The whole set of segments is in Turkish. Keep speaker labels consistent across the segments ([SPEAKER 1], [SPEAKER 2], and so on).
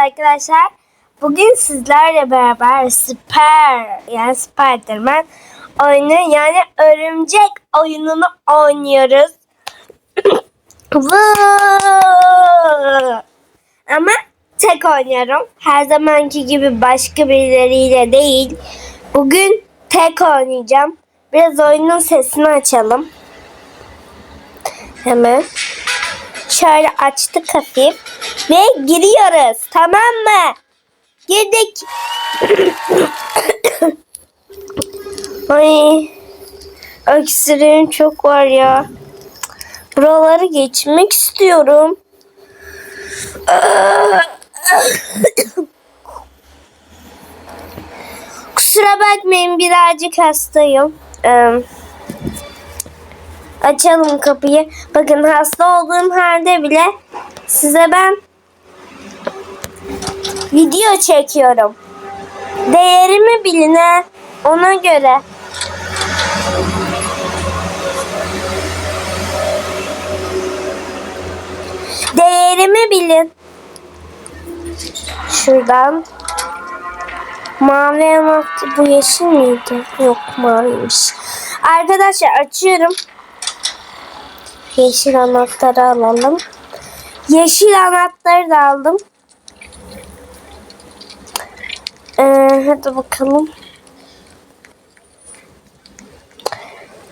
[SPEAKER 1] arkadaşlar. Bugün sizlerle beraber Super yani Spiderman oyunu yani örümcek oyununu oynuyoruz. Ama tek oynuyorum. Her zamanki gibi başka birileriyle değil. Bugün tek oynayacağım. Biraz oyunun sesini açalım. Hemen. Şöyle açtık hafif. Ve giriyoruz. Tamam mı? Girdik. Ay. Öksürüğüm çok var ya. Buraları geçmek istiyorum. Kusura bakmayın birazcık hastayım. Ee, açalım kapıyı. Bakın hasta olduğum halde bile size ben video çekiyorum. Değerimi biline ona göre. Değerimi bilin. Şuradan. Mavi anahtar bu yeşil miydi? Yok maviymiş. Arkadaşlar açıyorum. Yeşil anahtarı alalım. Yeşil anahtarı da aldım. Ee, hadi bakalım.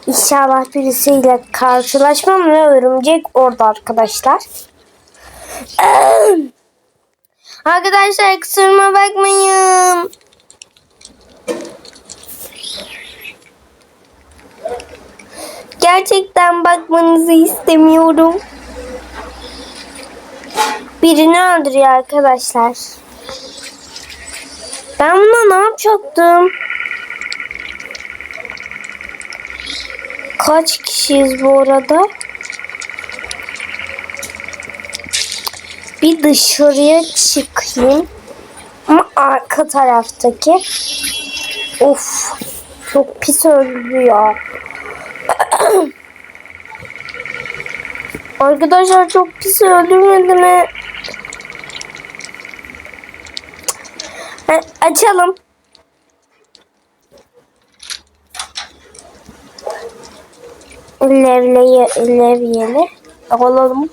[SPEAKER 1] İnşallah birisiyle karşılaşmam ve örümcek orada arkadaşlar. Arkadaşlar kusuruma bakmayın. Gerçekten bakmanızı istemiyorum. Birini öldürüyor arkadaşlar. Ben buna ne yapacaktım? Kaç kişiyiz bu arada? Bir dışarıya çıkayım. Ama arka taraftaki. Of. Çok pis öldü ya. Arkadaşlar çok pis öldürmedi mi? Açalım. Levleyi, levyeli alalım.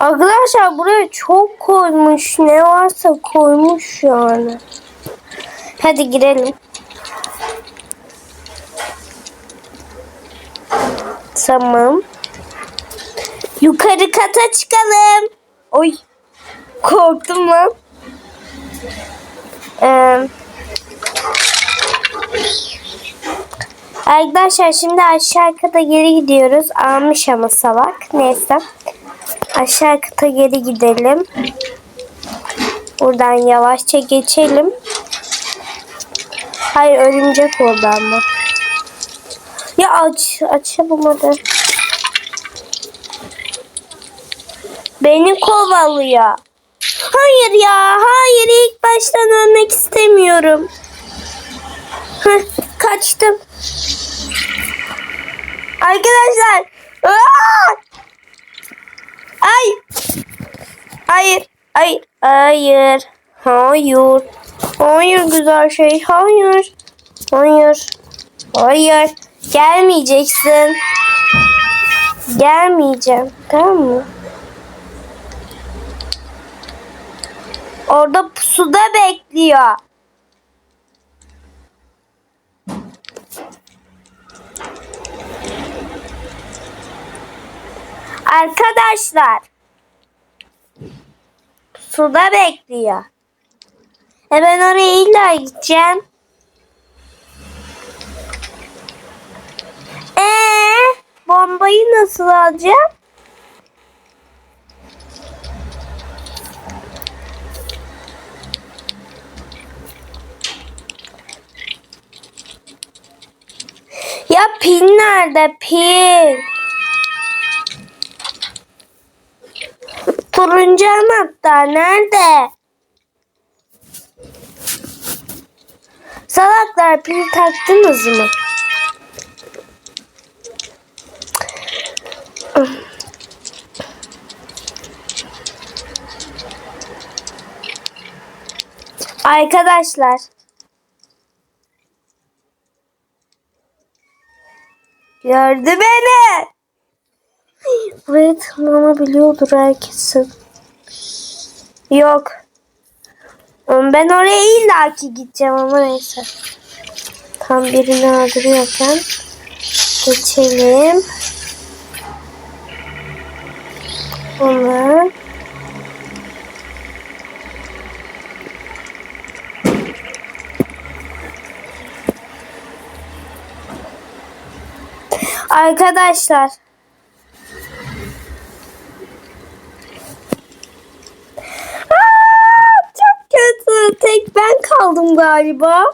[SPEAKER 1] Arkadaşlar buraya çok koymuş. Ne varsa koymuş yani. Hadi girelim. Tamam. Yukarı kata çıkalım. Oy. Korktum lan. Ee, arkadaşlar şimdi aşağı kata geri gidiyoruz. Almış ama salak. Neyse. Aşağı kata geri gidelim. Buradan yavaşça geçelim. Hayır örümcek oldu ama. Ya aç. Açamadı. Beni kovalıyor. Hayır ya. Hayır ilk baştan ölmek istemiyorum. Heh, kaçtım. Arkadaşlar. Aa! Ay. Hayır. Ay. Hayır. Hayır. Hayır güzel şey. Hayır. Hayır. Hayır. Gelmeyeceksin. Gelmeyeceğim. Tamam mı? Orada pusuda bekliyor. Arkadaşlar. Suda bekliyor. E ben oraya illa gideceğim. Ee, bombayı nasıl alacağım? Ya pil nerede pil? Turuncu anahtar nerede? Salaklar pil taktınız mı? Arkadaşlar. Gördü beni. Buraya tırmanabiliyordur herkesin. Yok. Ben oraya illaki gideceğim ama neyse. Tam birini öldürüyorken geçelim. Bunu. Arkadaşlar. Aa, çok kötü. Tek ben kaldım galiba.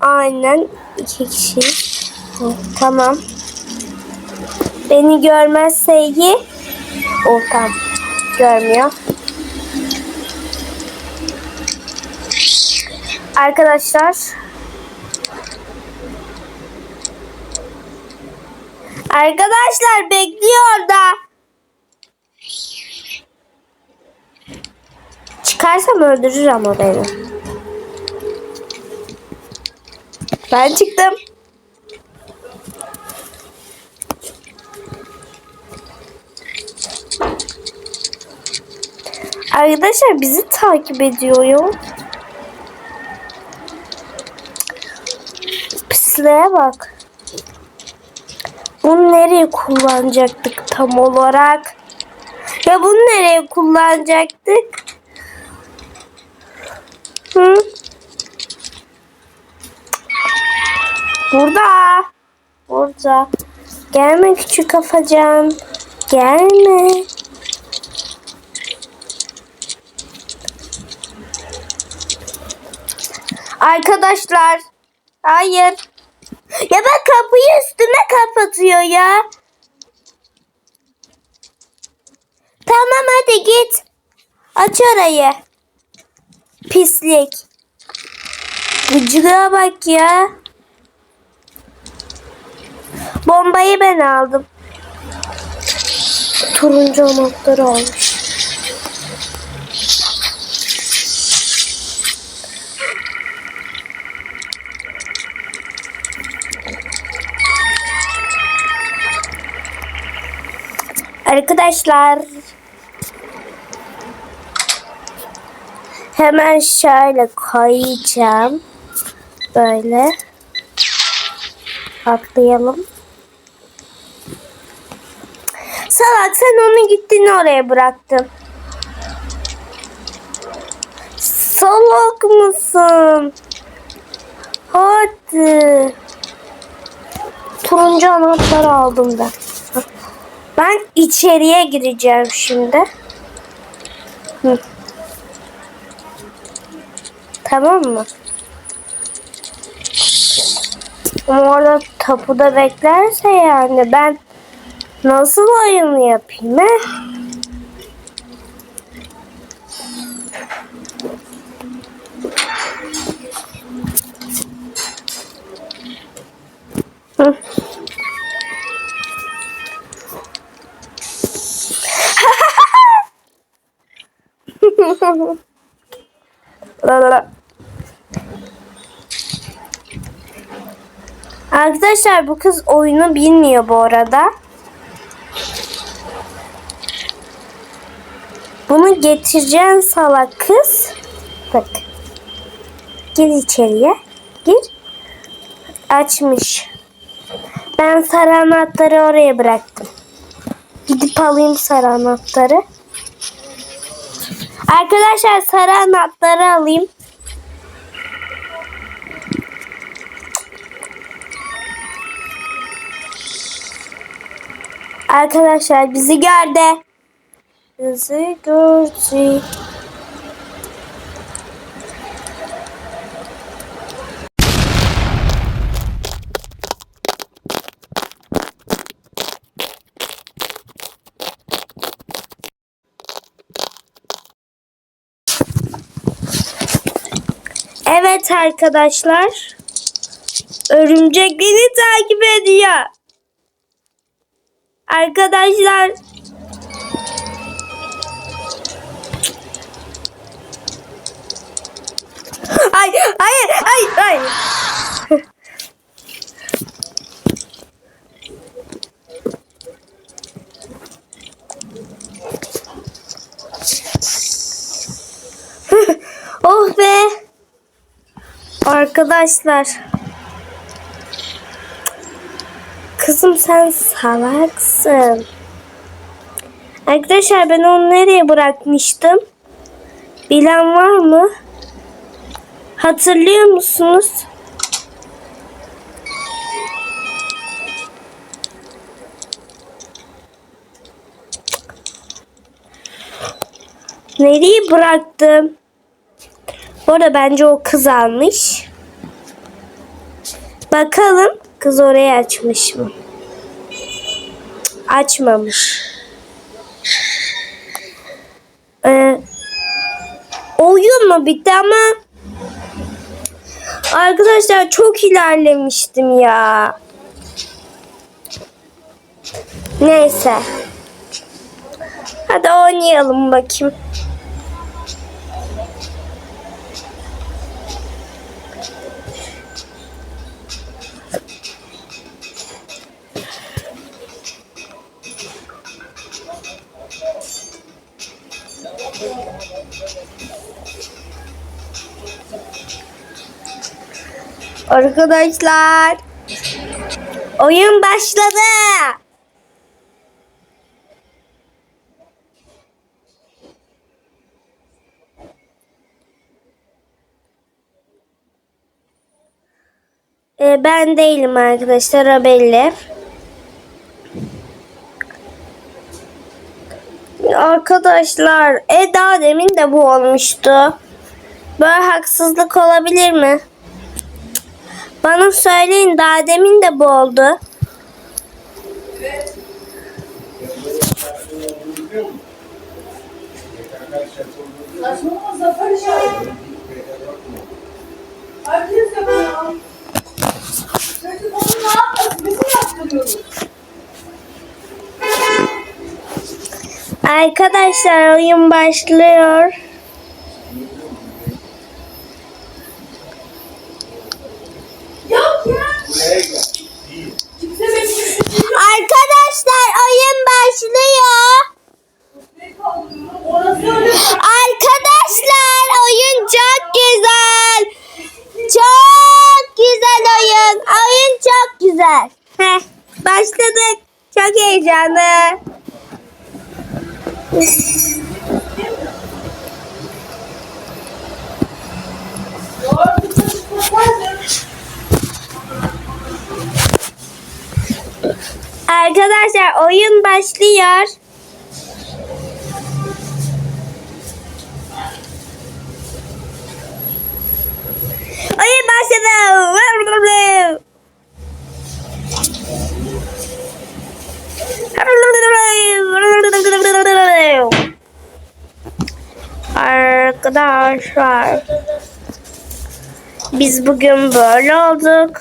[SPEAKER 1] Aynen. iki kişi. Tamam. Beni görmezse iyi. O tamam. Görmüyor. Arkadaşlar. Arkadaşlar bekliyor da. Çıkarsam öldürür ama beni. Ben çıktım. Arkadaşlar bizi takip ediyor ya. Pisliğe bak. Bunu nereye kullanacaktık tam olarak? Ya bunu nereye kullanacaktık? Hı? Burada. Burada. Gelme küçük kafacan. Gelme. Arkadaşlar. Hayır. Ya bak kapıyı üstüme kapatıyor ya. Tamam hadi git. Aç orayı. Pislik. Gıcığa bak ya. Bombayı ben aldım. Turuncu anahtarı almış. Arkadaşlar hemen şöyle koyacağım. Böyle atlayalım. Salak sen onu gittin oraya bıraktın. Salak mısın? Hadi. Turuncu anahtar aldım ben. Ben içeriye gireceğim şimdi. Hı. Tamam mı? Ama orada tapuda beklerse yani ben nasıl oyunu yapayım he? Arkadaşlar bu kız oyunu bilmiyor bu arada. Bunu getireceğim salak kız. Bak. Gir içeriye. Gir. Açmış. Ben sarı anahtarı oraya bıraktım. Gidip alayım sarı anahtarı. Arkadaşlar sarı anahtarı alayım. Arkadaşlar bizi gördü. Bizi gördü. Evet arkadaşlar. Örümcek beni takip ediyor. Arkadaşlar. Hayır, hayır, hayır, hayır. oh be. Arkadaşlar. Kızım sen salaksın. Arkadaşlar ben onu nereye bırakmıştım? Bilen var mı? Hatırlıyor musunuz? Nereye bıraktım? Bu arada bence o kız almış. Bakalım kız orayı açmış mı? Açmamış. Ee, oyun mu bitti ama arkadaşlar çok ilerlemiştim ya. Neyse. Hadi oynayalım bakayım. Arkadaşlar. Oyun başladı. Ee, ben değilim arkadaşlar o belli. Arkadaşlar e daha demin de bu olmuştu. Böyle haksızlık olabilir mi? Bana söyleyin daha demin de bu oldu.
[SPEAKER 2] Saçmalama Zafer işareti.
[SPEAKER 1] Arkadaşlar oyun başlıyor. Arkadaşlar oyun çok güzel. Çok güzel oyun. Oyun çok güzel. Heh, başladık. Çok heyecanlı.
[SPEAKER 2] Doğru bir çalışma
[SPEAKER 1] Arkadaşlar oyun başlıyor. Oyun başladı. Arkadaşlar biz bugün böyle olduk.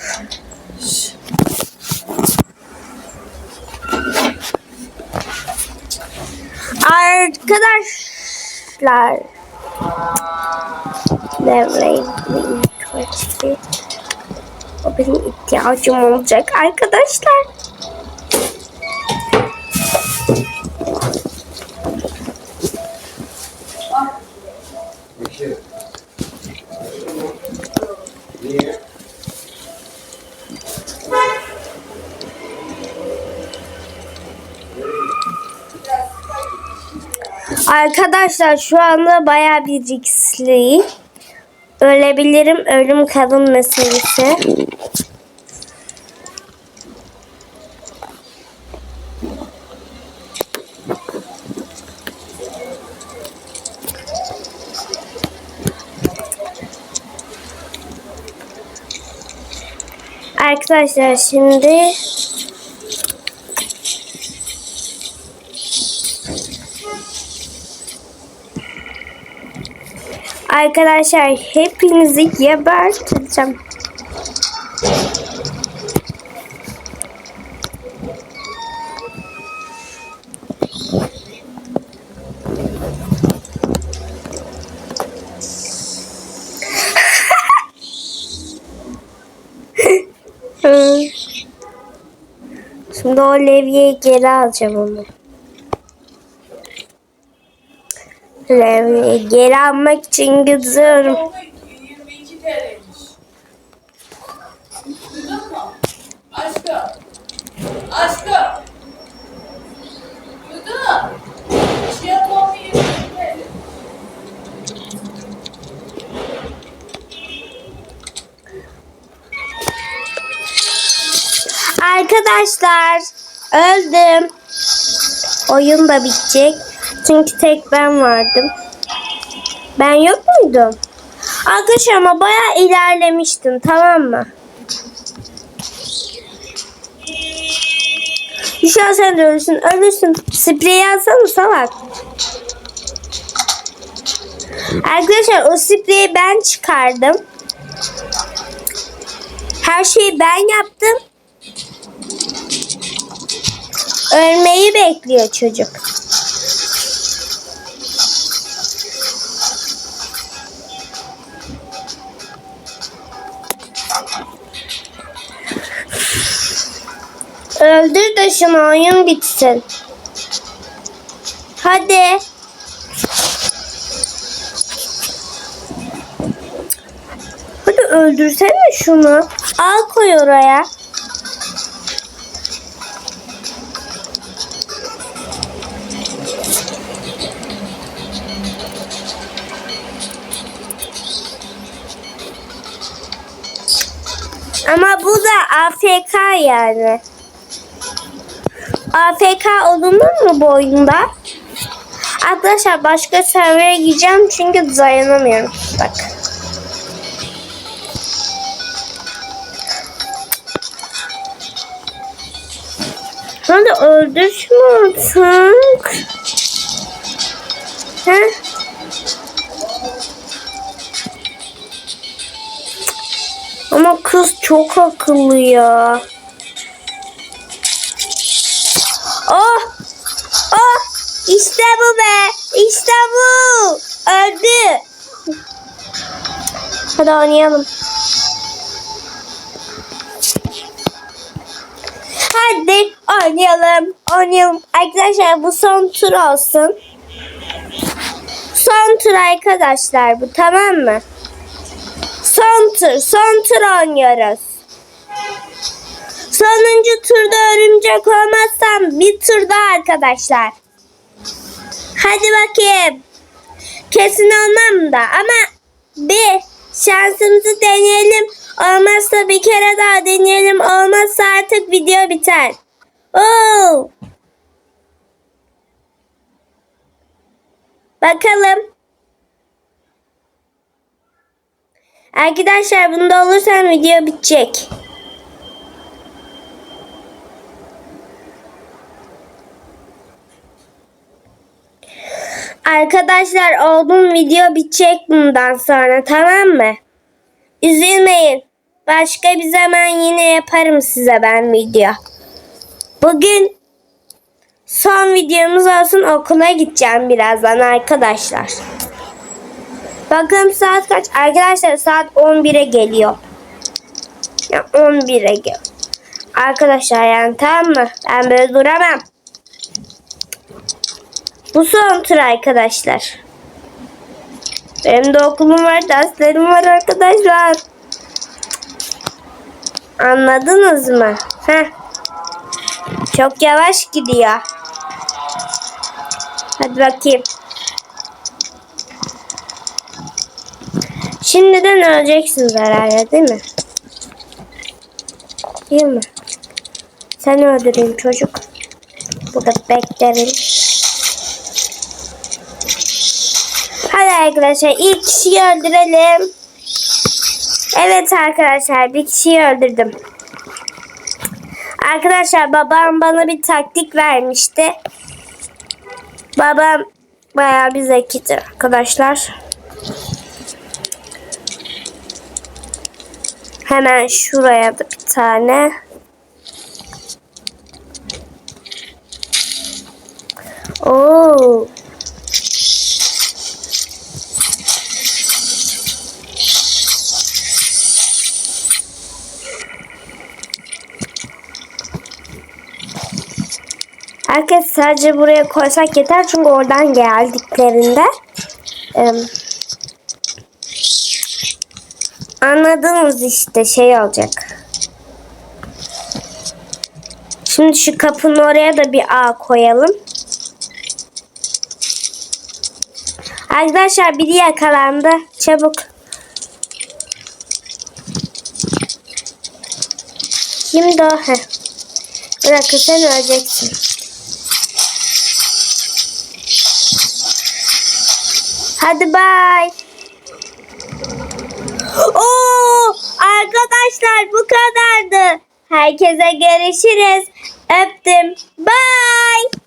[SPEAKER 1] Arkadaşlar Devreyi kaçtı. O benim ihtiyacım olacak arkadaşlar. Arkadaşlar şu anda bayağı bir riskli. Ölebilirim. Ölüm kalım meselesi. Arkadaşlar şimdi Arkadaşlar hepinizi geberteceğim. Şimdi o levyeyi geri alacağım onu. Levyeyi geri almak için gidiyorum.
[SPEAKER 2] Oldu 22 TL'ymiş. Duydun mu? Aşkım. Aşkım. Duydun mu? Chia tohumu 22 TL.
[SPEAKER 1] Arkadaşlar öldüm. Oyun da bitecek. Çünkü tek ben vardım. Ben yok muydum? Arkadaşlar ama bayağı ilerlemiştim tamam mı? An sen de ölürsün. Ölürsün. Spreyi alsana salak. Arkadaşlar o spreyi ben çıkardım. Her şeyi ben yaptım. Ölmeyi bekliyor çocuk. Öldür de şunu oyun bitsin. Hadi. Hadi öldürsene şunu. Al koy oraya. Ama bu da AFK yani. AFK olunur mu bu oyunda? Arkadaşlar başka servere gideceğim çünkü dayanamıyorum. Bak. Hadi öldür şunu artık. Heh. Ama kız çok akıllı ya. İşte bu! Öldü! Hadi oynayalım. Hadi oynayalım. Oynayalım. Arkadaşlar bu son tur olsun. Son tur arkadaşlar bu tamam mı? Son tur, son tur oynuyoruz. Sonuncu turda örümcek olmazsam bir tur daha arkadaşlar. Hadi bakayım. Kesin olmam da ama bir şansımızı deneyelim. Olmazsa bir kere daha deneyelim. Olmazsa artık video biter. Oo. Bakalım. Arkadaşlar bunda olursam video bitecek. Arkadaşlar oldum video bitecek bundan sonra tamam mı? Üzülmeyin. Başka bir zaman yine yaparım size ben video. Bugün son videomuz olsun okula gideceğim birazdan arkadaşlar. Bakın saat kaç? Arkadaşlar saat 11'e geliyor. Ya 11'e gel. Arkadaşlar yani tamam mı? Ben böyle duramam. Bu son tur arkadaşlar. Benim de okulum var, derslerim var arkadaşlar. Anladınız mı? Heh. Çok yavaş gidiyor. Hadi bakayım. Şimdiden öleceksiniz herhalde değil mi? Değil mi? Seni öldüreyim çocuk. Burada beklerim. Hadi arkadaşlar ilk kişiyi öldürelim. Evet arkadaşlar bir kişiyi öldürdüm. Arkadaşlar babam bana bir taktik vermişti. Babam bayağı bir zekidir arkadaşlar. Hemen şuraya da bir tane. Oo. Herkes sadece buraya koysak yeter çünkü oradan geldiklerinde em, anladınız işte şey olacak. Şimdi şu kapının oraya da bir ağ koyalım. Arkadaşlar biri yakalandı. Çabuk. Kimdi o? Heh. Sen öleceksin. Hadi bay. Oo, arkadaşlar bu kadardı. Herkese görüşürüz. Öptüm. Bye.